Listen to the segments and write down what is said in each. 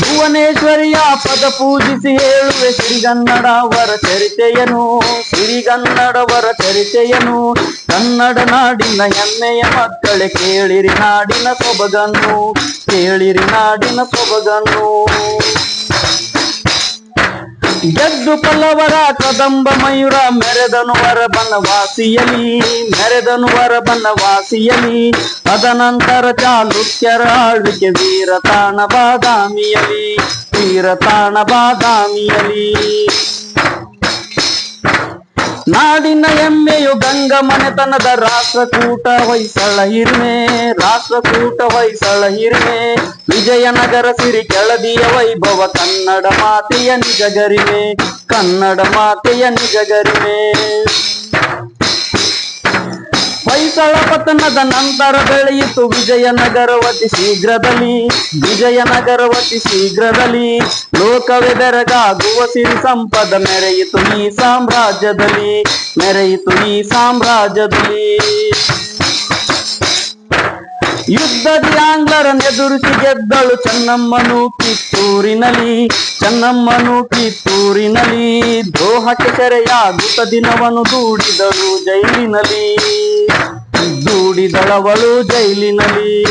ಭುವನೇಶ್ವರಿಯ ಪದ ಪೂಜಿಸಿ ಹೇಳುವೆ ಸಿರಿಗನ್ನಡವರ ಚರಿತೆಯನು. ಸಿರಿಗನ್ನಡವರ ಚರಿತೆಯನು. ಕನ್ನಡ ನಾಡಿನ ಹೆಮ್ಮೆಯ ಮಕ್ಕಳೇ, ಕೇಳಿರಿ ನಾಡಿನ ಸೊಬಗನ್ನು, ಕೇಳಿರಿ ನಾಡಿನ ಸೊಬಗನ್ನು. ಗೆದ್ದು ಪಲ್ಲವರ ಕದಂಬ ಮಯೂರ ಮೆರೆದನು ವರ ಬನವಾಸಿಯಲಿ, ಮೆರೆದನು ವರ ಬನವಾಸಿಯಲಿ. ತದನಂತರ ಚಾಲುಕ್ಯರ ಆಳ್ವಿಕೆ ವೀರತಾಣ ಬಾದಾಮಿಯಲಿ ವೀರತಾಣ ಬಾದಾಮಿಯಲಿ ನಾಡಿನ ಹೆಮ್ಮೆಯು ಗಂಗ ಮನೆತನದ ರಾಷ್ಟ್ರಕೂಟ ಹೊಯ್ಸಳ ಹಿರಿಮೆ, ರಾಷ್ಟ್ರಕೂಟ ಹೊಯ್ಸಳ ಹಿರಿಮೆ. ವಿಜಯನಗರ ಸಿರಿ ಕೆಳದಿಯ ವೈಭವ, ಕನ್ನಡ ಮಾತೆಯ ನಿಜಗರಿಮೆ ಕನ್ನಡ ಮಾತೆಯ ನಿಜ ಗರಿಮೆ. ಹೊಯ್ಸಳ ಪತನದ ನಂತರ ಬೆಳೆಯಿತು ವಿಜಯನಗರವತಿ ಶೀಘ್ರದಲ್ಲಿ ವಿಜಯನಗರವತಿ ಶೀಘ್ರದಲ್ಲಿ. ಲೋಕವೇ ಬೆರಗಾಗುವ ಸಿರಿ ಸಂಪದ ಮೆರೆಯಿತು ಈ ಸಾಮ್ರಾಜ್ಯದಲ್ಲಿ, ಮೆರೆಯಿತು ಈ ಸಾಮ್ರಾಜ್ಯದಲ್ಲಿ. ಯುದ್ಧದಿ ಆಂಗ್ಲರನ್ನೆದುರಿಸಿ ಗೆದ್ದಳು ಚೆನ್ನಮ್ಮನು ಕಿತ್ತೂರಿನಲ್ಲಿ ಚೆನ್ನಮ್ಮನು ಕಿತ್ತೂರಿನಲ್ಲಿ. ದೋಹಕ್ಕೆ ಸೆರೆಯಾಗುತ್ತ ದಿನವನ್ನು ದೂಡಿದಳು ಜೈಲಿನಲ್ಲಿ. ದೂಡಿದಳವಳು ಜೈಲಿನಲ್ಲಿ.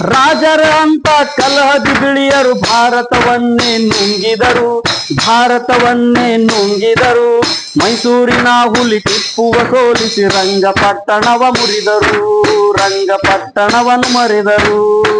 ರಾಜರ ಅಂತ ಕಲಹದಿ ಬಿಳಿಯರು ಭಾರತವನ್ನೇ ನುಂಗಿದರು ಭಾರತವನ್ನೇ ನುಂಗಿದರು. ಮೈಸೂರಿನ ಹುಲಿ ಟಿಪ್ಪುವ ಸೋಲಿಸಿ ರಂಗಪಟ್ಟಣವ ಮುರಿದರು, ರಂಗಪಟ್ಟಣವನ್ನು ಮರೆದರು.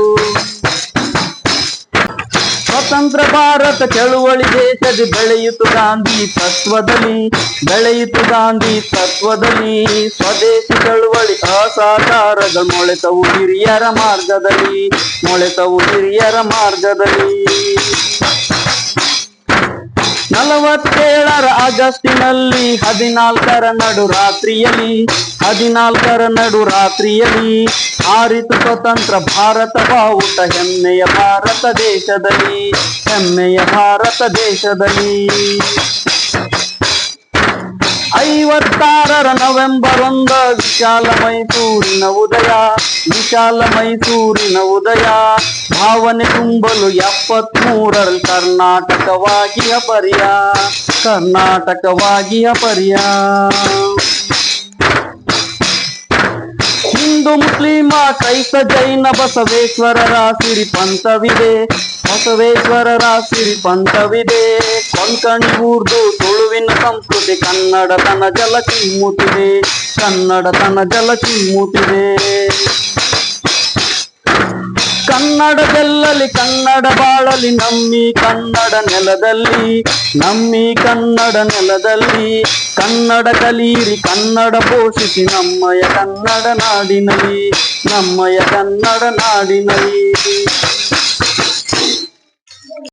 ಸ್ವತಂತ್ರ ಭಾರತ ಚಳುವಳಿ ದೇಶದ ಬೆಳೆಯಿತು ಗಾಂಧಿ ತತ್ವದಲ್ಲಿ, ಬೆಳೆಯಿತು ಗಾಂಧಿ ತತ್ವದಲ್ಲಿ. ಸ್ವದೇಶಿ ಚಳುವಳಿ ಅಸಾಧಾರದ ಮೊಳೆತವು ಹಿರಿಯರ ಮಾರ್ಗದಲ್ಲಿ, ಮೊಳೆತವು ಹಿರಿಯರ ಮಾರ್ಗದಲ್ಲಿ. ನಲವತ್ತೇಳರ ಆಗಸ್ಟಿನಲ್ಲಿ ಹದಿನಾಲ್ಕರ ನಡು ರಾತ್ರಿಯಲ್ಲಿ, ಹದಿನಾಲ್ಕರ ನಡು ರಾತ್ರಿಯಲ್ಲಿ ಆರಿತು ಸ್ವತಂತ್ರ ಭಾರತ ಬಾವುಟ ಹೆಮ್ಮೆಯ ಭಾರತ ದೇಶದಲ್ಲಿ, ಹೆಮ್ಮೆಯ ಭಾರತ ದೇಶದಲ್ಲಿ. ಐವತ್ತಾರರ ನವೆಂಬರ್ ಒಂದ ವಿಶಾಲ ಮೈಸೂರಿನ ಉದಯ ವಿಶಾಲ ಮೈಸೂರಿನ ಉದಯ. ಭಾವನೆ ತುಂಬಲು ಎಪ್ಪತ್ಮೂರರಲ್ಲಿ ಕರ್ನಾಟಕವಾಗಿ ಅಪರ್ಯ ಕರ್ನಾಟಕವಾಗಿ ಅಪರ್ಯ ಹಿಂದೂ ಮುಸ್ಲಿಮ, ಕ್ರೈಸ್ತ ಜೈನ, ಬಸವೇಶ್ವರರ ಸಿರಿ ಪಂಥವಿದೆ. ಬಸವೇಶ್ವರರ ಸಿರಿ ಪಂಥವಿದೆ. ಕೊಂಕಣಿ, ಉರ್ದು, ತುಳುವಿನ ಸಂಸ್ಕೃತಿ, ಕನ್ನಡ ತನ ಜಲ ಚಿಮ್ಮುತ್ತಿದೆ ಕನ್ನಡ ತನ ಜಲ ಚಿಮ್ಮುತ್ತಿದೆ ಕನ್ನಡದಲ್ಲಲಿ ಕನ್ನಡ ಬಾಳಲಿ, ನಮ್ಮಿ ಕನ್ನಡ ನೆಲದಲ್ಲಿ, ನಮ್ಮಿ ಕನ್ನಡ ನೆಲದಲ್ಲಿ ಕನ್ನಡ ಕಲೀರಿ ಕನ್ನಡ ಪೋಷಿಸಿ ನಮ್ಮಯ ಕನ್ನಡ ನಾಡಿನಲ್ಲಿ ನಮ್ಮಯ ಕನ್ನಡ ನಾಡಿನಲ್ಲಿ